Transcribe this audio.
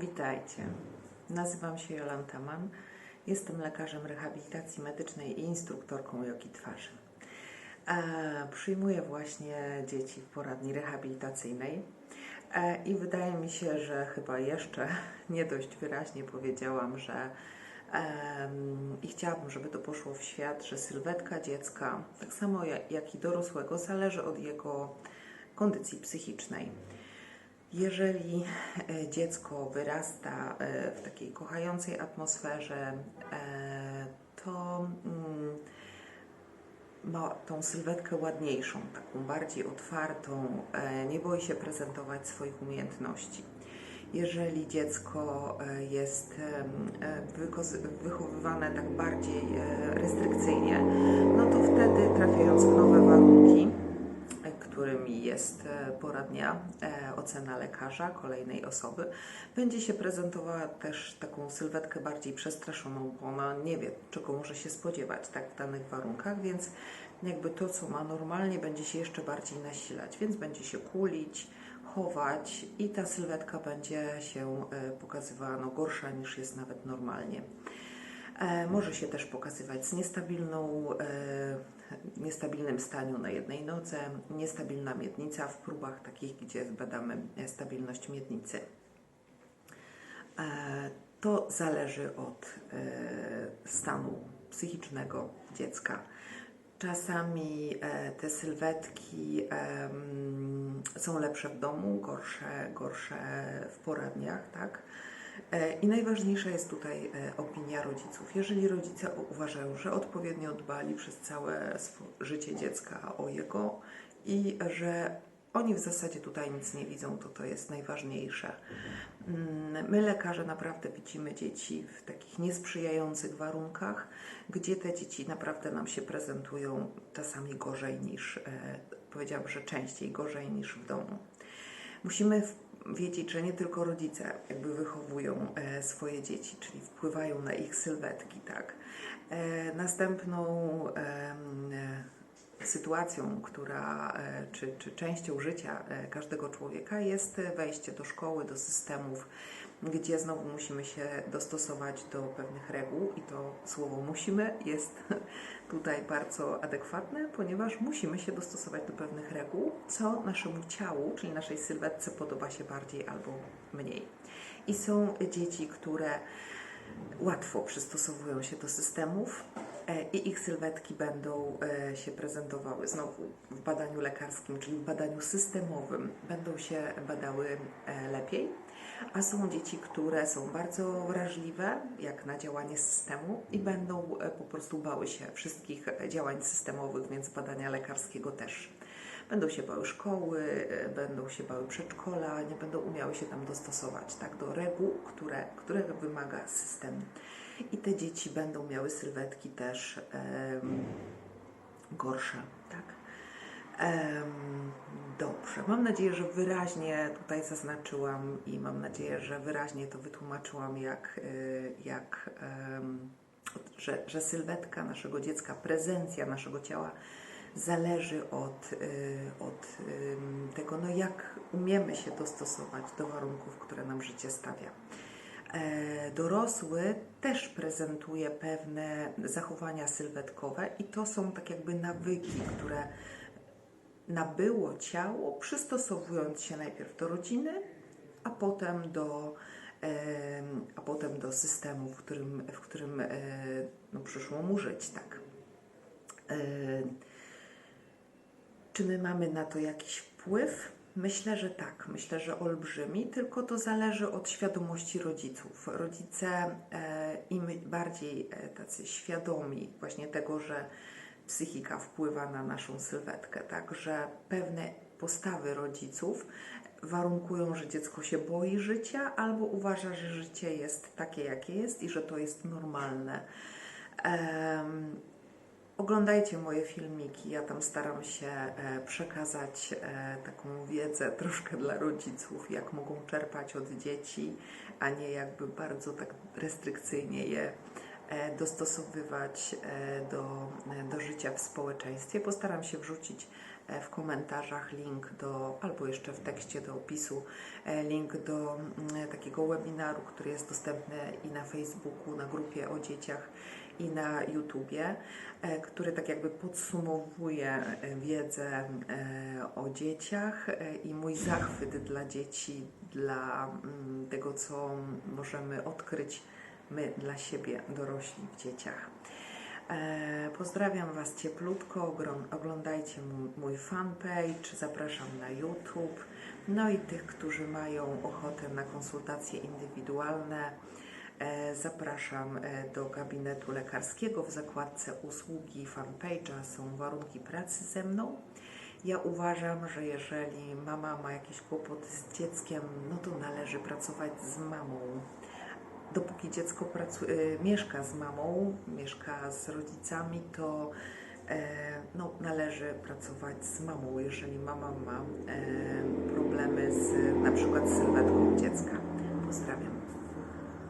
Witajcie. Nazywam się Jolanta Mann. Jestem lekarzem rehabilitacji medycznej i instruktorką jogi twarzy. E, przyjmuję właśnie dzieci w poradni rehabilitacyjnej e, i wydaje mi się, że chyba jeszcze nie dość wyraźnie powiedziałam, że em, i chciałabym, żeby to poszło w świat, że sylwetka dziecka, tak samo jak i dorosłego, zależy od jego kondycji psychicznej. Jeżeli e, dziecko wyrasta e, w takiej kochającej atmosferze, e, to mm, ma tą sylwetkę ładniejszą, taką bardziej otwartą, nie boi się prezentować swoich umiejętności. Jeżeli dziecko jest wychowywane tak bardziej restrykcyjnie, no to wtedy trafiając w nowe warunki, którymi jest e, poradnia, e, ocena lekarza, kolejnej osoby, będzie się prezentowała też taką sylwetkę bardziej przestraszoną, bo ona nie wie, czego może się spodziewać tak w danych warunkach, więc jakby to, co ma normalnie, będzie się jeszcze bardziej nasilać, więc będzie się kulić, chować i ta sylwetka będzie się e, pokazywała no, gorsza niż jest nawet normalnie. E, Może się też pokazywać z niestabilną, e, niestabilnym staniu na jednej nodze, niestabilna miednica w próbach takich, gdzie badamy e, stabilność miednicy. E, To zależy od stanu psychicznego dziecka. Czasami te sylwetki są lepsze w domu, gorsze, gorsze w poradniach, tak? E, I najważniejsza jest tutaj e, opinia rodziców. Jeżeli rodzice uważają, że odpowiednio dbali przez całe życie dziecka o jego i że oni w zasadzie tutaj nic nie widzą, to to jest najważniejsze. Mm, My, lekarze, naprawdę widzimy dzieci w takich niesprzyjających warunkach, gdzie te dzieci naprawdę nam się prezentują czasami gorzej niż, e, powiedziałabym, że częściej gorzej niż w domu. Musimy wiedzieć, że nie tylko rodzice jakby wychowują e, swoje dzieci, czyli wpływają na ich sylwetki, tak. E, następną e, sytuacją, która, e, czy, czy częścią życia e, każdego człowieka jest wejście do szkoły, do systemów, gdzie znowu musimy się dostosować do pewnych reguł i to słowo musimy jest tutaj bardzo adekwatne, ponieważ musimy się dostosować do pewnych reguł, co naszemu ciału, czyli naszej sylwetce podoba się bardziej albo mniej. I są dzieci, które łatwo przystosowują się do systemów i ich sylwetki będą e, się prezentowały znowu w badaniu lekarskim, czyli w badaniu systemowym, będą się badały e, lepiej. A są dzieci, które są bardzo wrażliwe jak na działanie systemu i będą e, po prostu bały się wszystkich e, działań systemowych, więc badania lekarskiego też. Będą się bały szkoły, e, będą się bały przedszkola, nie będą umiały się tam dostosować tak, do reguł, które, które wymaga system. I te dzieci będą miały sylwetki też gorsze. Tak? Dobrze, mam nadzieję, że wyraźnie tutaj zaznaczyłam i mam nadzieję, że wyraźnie to wytłumaczyłam, jak, y, jak em, że, że sylwetka naszego dziecka, prezencja naszego ciała zależy od, y, od ym, tego, no jak umiemy się dostosować do warunków, które nam życie stawia. E, Dorosły też prezentuje pewne zachowania sylwetkowe i to są tak jakby nawyki, które nabyło ciało, przystosowując się najpierw do rodziny, a potem do, em, a potem do systemu, w którym, w którym e, no, przyszło mu żyć. Tak. Czy my mamy na to jakiś wpływ? Myślę, że tak. Myślę, że olbrzymi, tylko to zależy od świadomości rodziców. Rodzice e, im bardziej e, tacy świadomi właśnie tego, że psychika wpływa na naszą sylwetkę, tak, że pewne postawy rodziców warunkują, że dziecko się boi życia albo uważa, że życie jest takie, jakie jest i że to jest normalne. Oglądajcie moje filmiki, ja tam staram się e, przekazać e, taką wiedzę troszkę dla rodziców, jak mogą czerpać od dzieci, a nie jakby bardzo tak restrykcyjnie je e, dostosowywać do, do życia w społeczeństwie. Postaram się wrzucić w komentarzach link do, albo jeszcze w tekście do opisu, link do mm, takiego webinaru, który jest dostępny i na Facebooku, na grupie o dzieciach i na YouTubie, e, który tak jakby podsumowuje e, wiedzę e, o dzieciach i mój zachwyt dla dzieci, dla mm, tego, co możemy odkryć my dla siebie, dorośli w dzieciach. Pozdrawiam Was cieplutko, oglądajcie mój, fanpage, zapraszam na YouTube. No i tych, którzy mają ochotę na konsultacje indywidualne, zapraszam e, do gabinetu lekarskiego. W zakładce usługi fanpage'a są warunki pracy ze mną. Ja uważam, że jeżeli mama ma jakieś kłopoty z dzieckiem, no to należy pracować z mamą dopóki dziecko y, mieszka z mamą, mieszka z rodzicami, to e, no, należy pracować z mamą, jeżeli mama ma e, problemy z na przykład sylwetką dziecka. Pozdrawiam.